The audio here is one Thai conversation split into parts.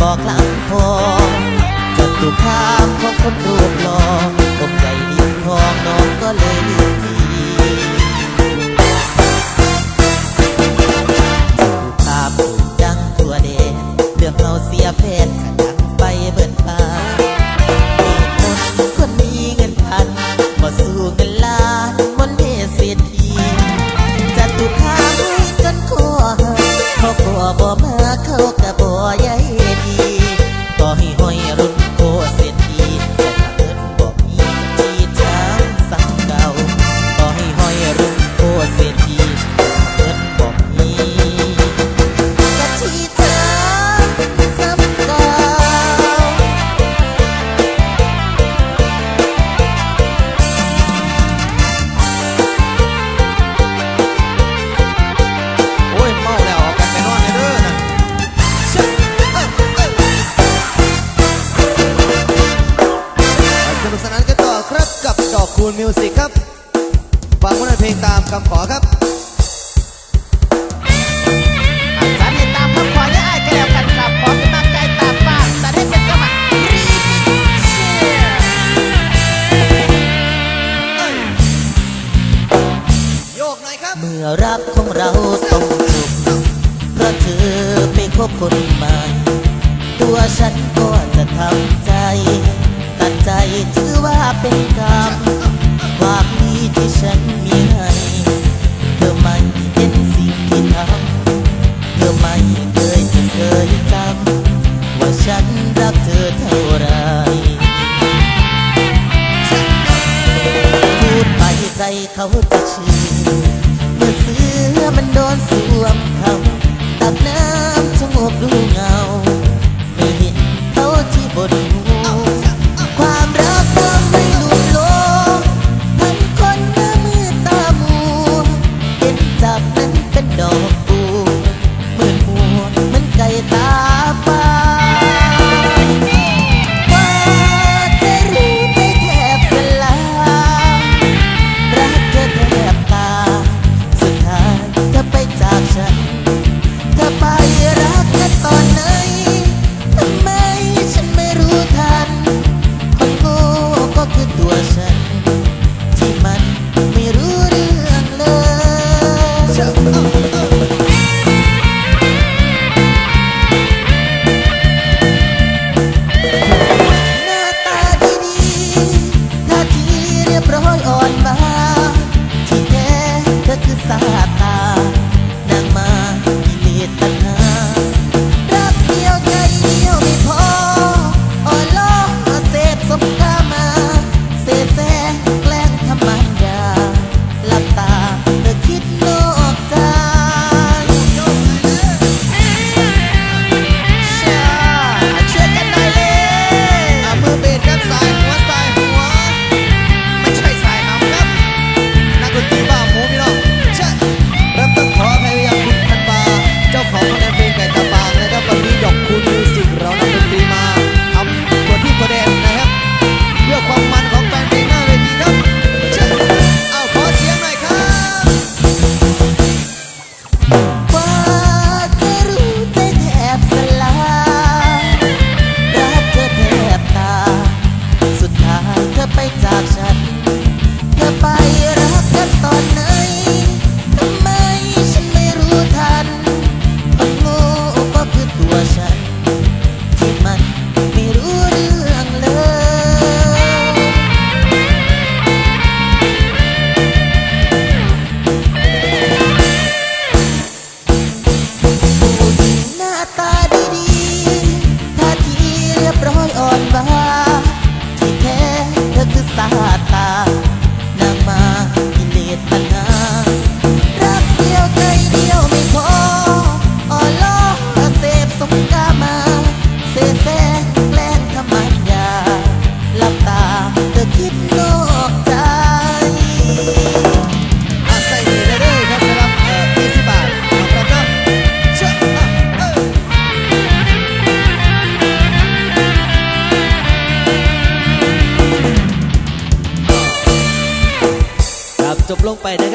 บอกลำพอจดตุภาพของคนรวย ใครเขาจะเชื่อเมื่อเสือมันโดนสวมเขาตักน้ำชะโงกดูเงา ไม่เห็นเขาที่บน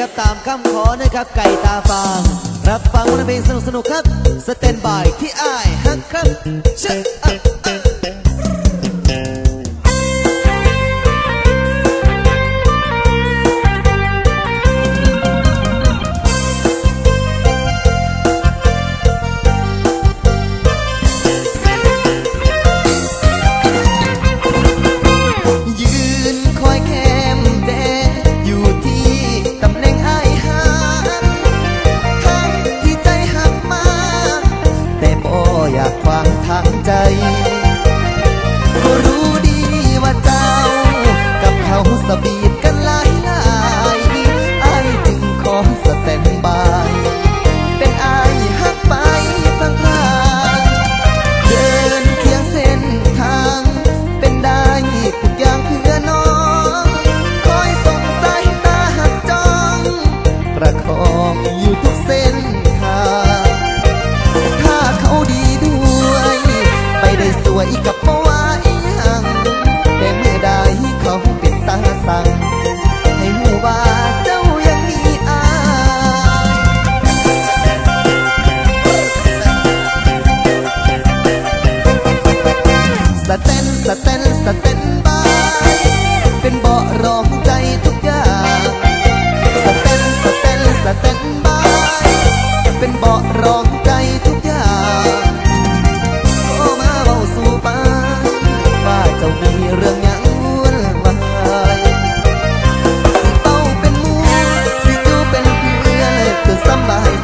ครับตามคำขอนะครับไก่ตาฟางรับฟังวันเพลงสนุกสนุกครับ สเตนบายที่อายฮักครับเชอะ 在意 อบใกอมาเบาสู่ป้าป้าจ้มีเรื่องยังวนวายสิเป้าเป็นมูสิจูเป็นเพื่อนเะสบาย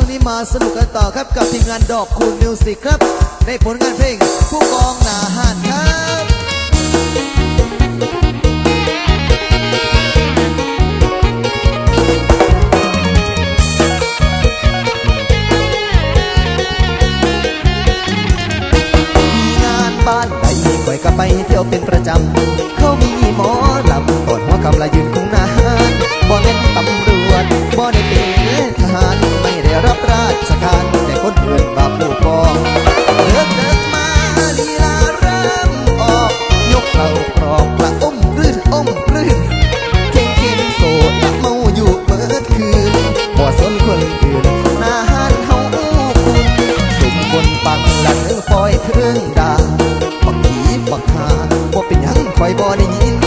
ช่วงนี้มาสนุกกันต่อครับกับทีมงานดอกคูนมิวสิกครับ ในผลงานเพลงผู้กองหนาหันครับมีงานบ้านอยก็ไปเที่ยวเป็นประจำ เขามีหมอลำตอนหัวกำลายืนคุ้งหนานบ่เล่นตำรวจ แต่คนอื่นบาผู้ปองเลิกเลิกมาลีลาเริ่ออก ยกเข่าคอกละอ้มรื่นอ้มรื่เท่งเท่งโสดละเมาอยู่เปิดคืนบ่สนคนอื่นนาหันเฮาอู้คุสมคนปังละเฟลอยเทิงดาบักผีบักหาบ่เป็นยังคอยบอได้ยิน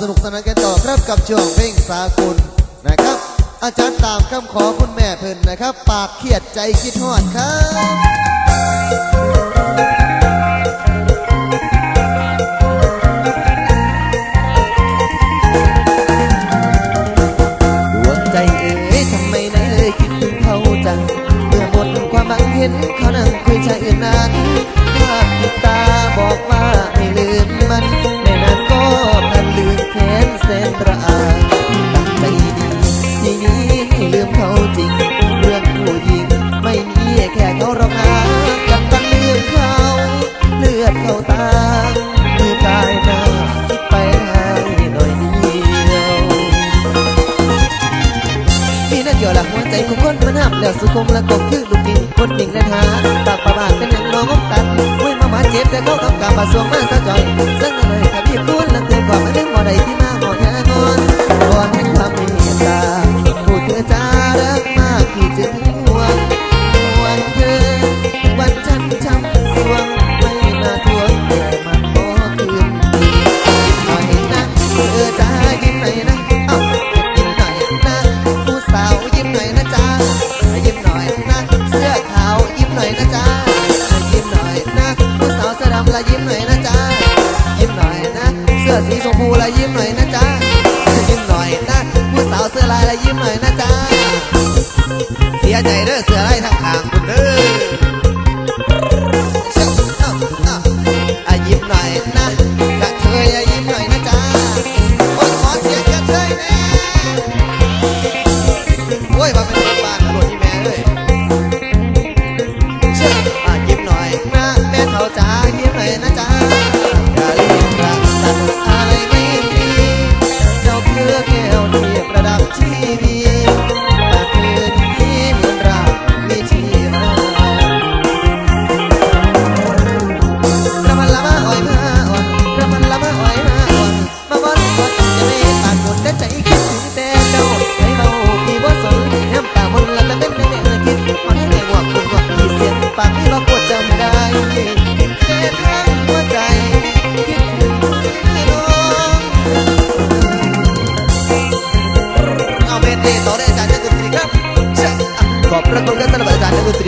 สนุกสนานกันต่อครับกับช่วงเพลงสากลนะครับ อาจารย์ตามคำขอคุณแม่เพิ่นนะครับ ปากเครียดใจคิดหอดครับ Torro อะไรยิ้มหน่อยนะ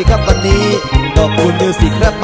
ดีครับวันนี้ขอบคุณมิวสิครับ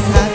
have